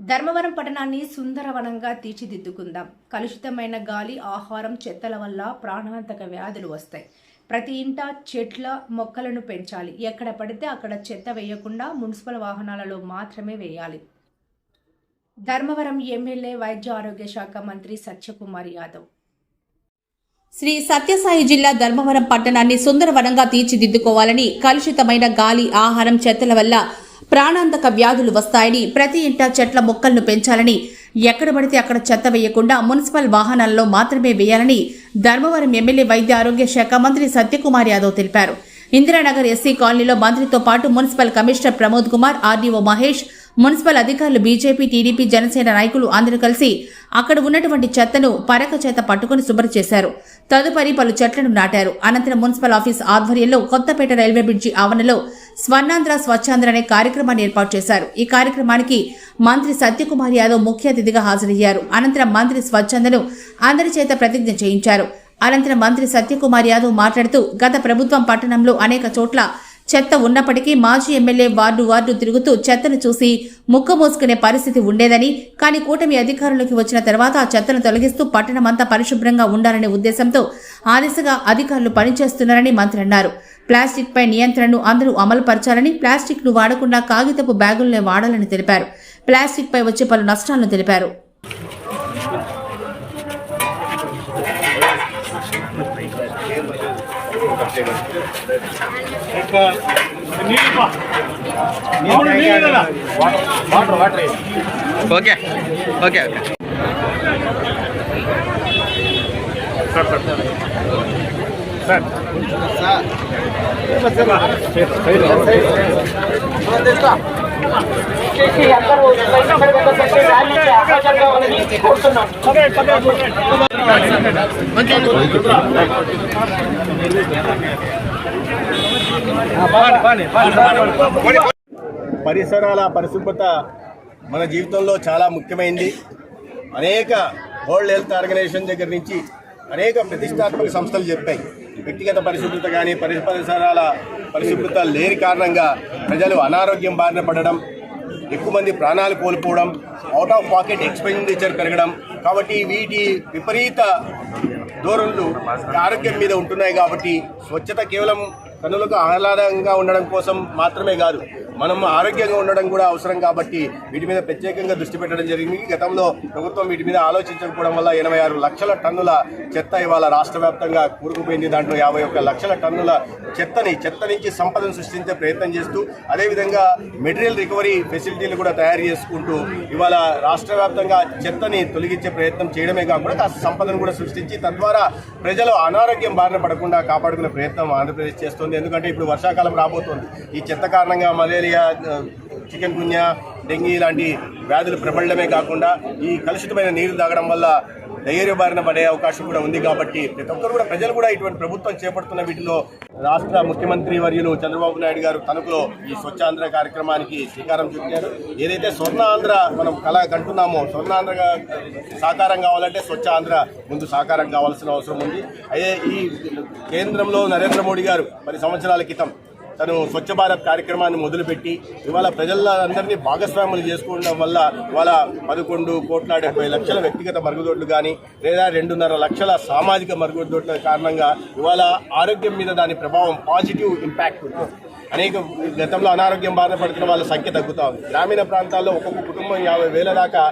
ధర్మవరం పట్టణాన్ని సుందరవనంగా తీర్చిదిద్దుకుందాం. కలుషితమైన గాలి ఆహారం చెత్తల వల్ల ప్రాణాంతక వ్యాధులు వస్తాయి. ప్రతి ఇంట చెట్ల మొక్కలను పెంచాలి. ఎక్కడ పడితే అక్కడ చెత్త వేయకుండా మున్సిపల్ వాహనాలలో మాత్రమే వేయాలి. ధర్మవరం ఎమ్మెల్యే వైద్య ఆరోగ్య శాఖ మంత్రి సత్యకుమార్ యాదవ్. శ్రీ సత్యసాయి జిల్లా ధర్మవరం పట్టణాన్ని సుందరవనంగా తీర్చిదిద్దుకోవాలని కలుషితమైన గాలి ఆహారం చెత్తల వల్ల ప్రాణాంతక వ్యాధులు వస్తాయని ప్రతి ఇంటా చెట్ల మొక్కలను పెంచాలని. ఎక్కడ పడితే అక్కడ చెత్త వేయకుండా మున్సిపల్ వాహనాల్లో మాత్రమే వేయాలని ధర్మవరం ఎమ్మెల్యే వైద్య ఆరోగ్య శాఖ మంత్రి సత్యకుమార్ యాదవ్ తెలిపారు. ఇందిరానగర్ ఎస్సీ కాలనీలో మంత్రితో పాటు municipal commissioner Pramod Kumar RDO Mahesh municipal అధికారులు బీజేపీ టీడీపీ జనసేన నాయకులు అందరూ కలిసి అక్కడ ఉన్నటువంటి చెత్తను పరక చేత పట్టుకుని శుభ్రం చేశారు. తదుపరి పలు చెట్లను నాటారు. అనంతరం మున్సిపల్ ఆఫీస్ ఆధ్వర్యంలో కొత్తపేట రైల్వే బ్రిడ్జి ఆవరణలో స్వర్ణాంధ్ర స్వచ్ఛాంధ్ర అనే కార్యక్రమాన్ని ఏర్పాటు చేశారు. ఈ కార్యక్రమానికి మంత్రి సత్యకుమార్ యాదవ్ ముఖ్య అతిథిగా హాజరయ్యారు. అనంతరం మంత్రి స్వచ్ఛందను అందరి చేత ప్రతిజ్ఞ చేయించారు. అనంతరం మంత్రి సత్యకుమార్ యాదవ్ మాట్లాడుతూ గత ప్రభుత్వం పట్టణంలో అనేక చోట్ల చెత్త ఉన్నప్పటికీ మాజీ ఎమ్మెల్యే వార్డు వార్డు తిరుగుతూ చెత్తను చూసి ముక్క మూసుకునే పరిస్థితి ఉండేదని కానీ కూటమి అధికారంలోకి వచ్చిన తర్వాత ఆ చెత్తను తొలగిస్తూ పట్టణమంతా పరిశుభ్రంగా ఉండాలనే ఉద్దేశంతో ఆ దిశగా అధికారులు పనిచేస్తున్నారని మంత్రి అన్నారు. ప్లాస్టిక్ పై నియంత్రణను అందరూ అమలు పరచాలని ప్లాస్టిక్ను వాడకుండా కాగితపు బ్యాగులనే వాడాలని తెలిపారు. ప్లాస్టిక్ పై వచ్చే పలు నష్టాలను తెలిపారు. ఓకే ఓకే ఓకే చేసి అందరూ బయట పడిపోతుంటే పరిసరాల పరిశుభ్రత మన జీవితంలో చాలా ముఖ్యమైనది అనేక వరల్డ్ హెల్త్ ఆర్గనైజేషన్ దగ్గర నుంచి అనేక ప్రతిష్టాత్మక సంస్థలు చెప్పాయి. వ్యక్తిగత పరిశుభ్రత కానీ పరిసరాల పరిశుభ్రత లేని కారణంగా ప్రజలు అనారోగ్యం బారిన పడడం ఎక్కువ మంది ప్రాణాలు కోల్పోవడం అవుట్ ఆఫ్ పాకెట్ ఎక్స్పెండిచర్ పెరగడం. కాబట్టి వీటి విపరీత ధోరణులు ఆరోగ్యం మీద ఉంటున్నాయి కాబట్టి స్వచ్ఛత కేవలం కన్నులకు ఆహ్లాదంగా ఉండడం కోసం మాత్రమే కాదు మనం ఆరోగ్యంగా ఉండడం కూడా అవసరం కాబట్టి వీటి మీద ప్రత్యేకంగా దృష్టి పెట్టడం జరిగింది. గతంలో ప్రభుత్వం వీటి మీద ఆలోచించకపోవడం వల్ల ఎనభై ఆరు లక్షల టన్నుల చెత్త ఇవాళ రాష్ట్ర వ్యాప్తంగా కూరుకుపోయింది. దాంట్లో యాభై ఒక్క లక్షల టన్నుల చెత్తని చెత్త నుంచి సంపదను సృష్టించే ప్రయత్నం చేస్తూ అదేవిధంగా మెటీరియల్ రికవరీ ఫెసిలిటీలు కూడా తయారు చేసుకుంటూ ఇవాళ రాష్ట్ర వ్యాప్తంగా చెత్తని తొలగించే ప్రయత్నం చేయడమే కాకుండా కాస్త సంపదను కూడా సృష్టించి తద్వారా ప్రజలు అనారోగ్యం బారిన పడకుండా కాపాడుకునే ప్రయత్నం ఆంధ్రప్రదేశ్ చేస్తుంది. ఎందుకంటే ఇప్పుడు వర్షాకాలం రాబోతోంది. ఈ చెత్త కారణంగా మలేరియా చికెన్ గున్యా డెంగీ లాంటి వ్యాధులు ప్రబలడమే కాకుండా ఈ కలుషితమైన నీరు తాగడం వల్ల ధైర్య బారిన పడే అవకాశం కూడా ఉంది కాబట్టి ప్రతి ఒక్కరు కూడా ప్రజలు కూడా ఇటువంటి ప్రభుత్వం చేపడుతున్న వీటిలో రాష్ట్ర ముఖ్యమంత్రి వర్యులు చంద్రబాబు నాయుడు గారు తణుకులో ఈ స్వచ్ఛాంధ్ర కార్యక్రమానికి శ్రీకారం చుట్టారు. ఏదైతే స్వర్ణ ఆంధ్ర మనం కళ కంటున్నామో స్వర్ణాంధ్రగా సాకారం కావాలంటే స్వచ్ఛ ఆంధ్ర ముందు సాకారం కావాల్సిన అవసరం ఉంది. అదే ఈ కేంద్రంలో నరేంద్ర మోడీ గారు పది సంవత్సరాల క్రితం తను స్వచ్ఛ భారత్ కార్యక్రమాన్ని మొదలుపెట్టి ఇవాళ ప్రజలందరినీ భాగస్వాములు చేసుకోవడం వల్ల ఇవాళ పదకొండు కోట్ల డెబ్బై లక్షల వ్యక్తిగత మరుగుదొడ్లు కానీ లేదా రెండున్నర లక్షల సామాజిక మరుగుదొడ్ల కారణంగా ఇవాళ ఆరోగ్యం మీద దాని ప్రభావం పాజిటివ్ ఇంపాక్ట్ ఉంటుంది. అనేక గతంలో అనారోగ్యం బాధపడుతున్న వాళ్ళ సంఖ్య తగ్గుతూ ఉంది. గ్రామీణ ప్రాంతాల్లో ఒక్కొక్క కుటుంబం యాభై వేల దాకా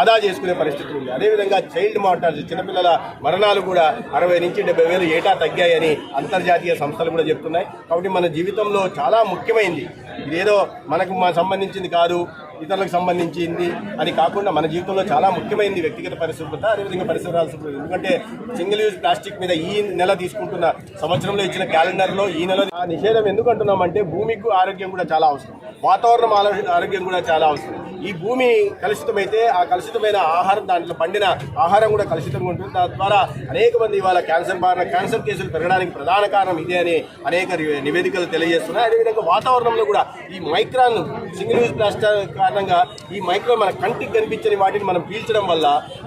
ఆదా చేసుకునే పరిస్థితి ఉంది. అదేవిధంగా చైల్డ్ మార్టాలిటీ చిన్నపిల్లల మరణాలు కూడా అరవై నుంచి డెబ్బై వేలు ఏటా తగ్గాయని అంతర్జాతీయ సంస్థలు కూడా చెప్తున్నాయి. కాబట్టి మన జీవితంలో చాలా ముఖ్యమైంది. ఇదేదో మనకు సంబంధించింది కాదు. ఇతరులకు సంబంధించింది. అది కాకుండా మన జీవితంలో చాలా ముఖ్యమైనది వ్యక్తిగత పరిశుభ్రత అదేవిధంగా పరిసరాల శుభ్రత. ఎందుకంటే సింగిల్ యూజ్ ప్లాస్టిక్ మీద ఈ నెల తీసుకుంటున్న సంవత్సరంలో ఇచ్చిన క్యాలెండర్లో ఈ నెల ఆ నిషేధం ఎందుకు అంటున్నామంటే భూమికి ఆరోగ్యం కూడా చాలా అవసరం. వాతావరణం ఆరోగ్యం కూడా చాలా అవసరం. ఈ భూమి కలుషితమైతే ఆ కలుషితమైన ఆహారం దాంట్లో పండిన ఆహారం కూడా కలుషితంగా ఉంటుంది. తద్వారా అనేక మంది ఇవాళ క్యాన్సర్ బారిన క్యాన్సర్ కేసులు పెరగడానికి ప్రధాన కారణం ఇదే అని అనేక నివేదికలు తెలియజేస్తున్నాయి. అదేవిధంగా వాతావరణంలో కూడా ఈ మైక్రాన్ సింగిల్ యూజ్ ప్లాస్టిక్ కారణంగా ఈ మైక్రో మన కంటికి కనిపించని వాటిని మనం పీల్చడం వల్ల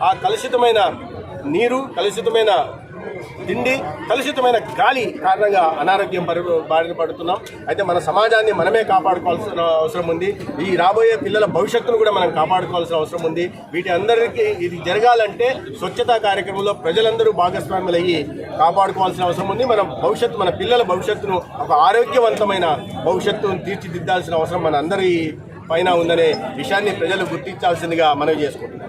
ఆ కలుషితమైన నీరు కలుషితమైన తిండి కలుషితమైన గాలి కారణంగా అనారోగ్యం పరి బారిన పడుతున్నాం. అయితే మన సమాజాన్ని మనమే కాపాడుకోవాల్సిన అవసరం ఉంది. ఈ రాబోయే పిల్లల భవిష్యత్తును కూడా మనం కాపాడుకోవాల్సిన అవసరం ఉంది. వీటి అందరికీ ఇది జరగాలంటే స్వచ్ఛతా కార్యక్రమంలో ప్రజలందరూ భాగస్వాములయ్యి కాపాడుకోవాల్సిన అవసరం ఉంది. మనం భవిష్యత్తు మన పిల్లల భవిష్యత్తును ఒక ఆరోగ్యవంతమైన భవిష్యత్తును తీర్చిదిద్దాల్సిన అవసరం మన అందరి పైన ఉందనే విషయాన్ని ప్రజలు గుర్తించాల్సిందిగా మనవి చేసుకుంటున్నాం.